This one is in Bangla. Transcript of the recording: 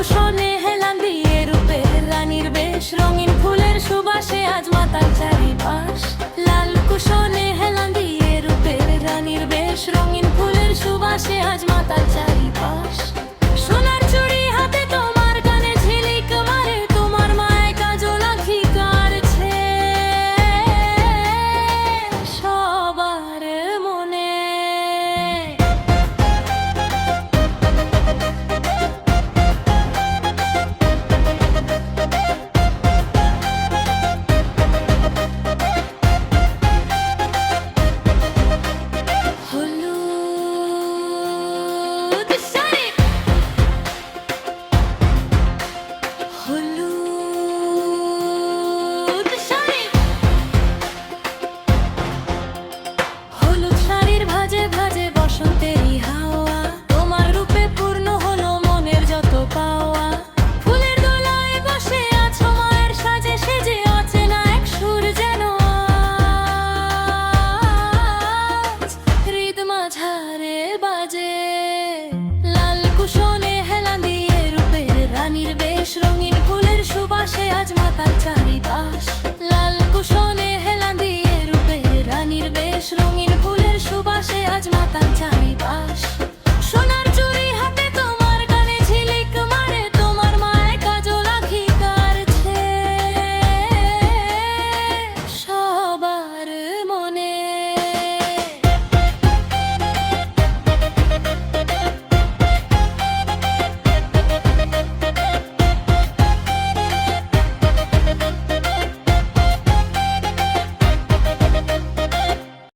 কুশনে হেলান দিয়ে রূপের রানীর বেশ, রঙিন ফুলের সুবাসে আজ মাতাল লাল কুশনে হেলান দিয়ে রূপের রানীর বেশ, রঙিন ফুলের সুবাসে আজ মাতাল চারিপাশ। বেশ রঙিন ফুলের সুবাসে আজ মাতার চারিপাশ। লাল কুশনে হেলা দিয়ে রূপে রানীর বেশ রঙিন ফুলের সুবাসে আজ মাতার চারিপাশ।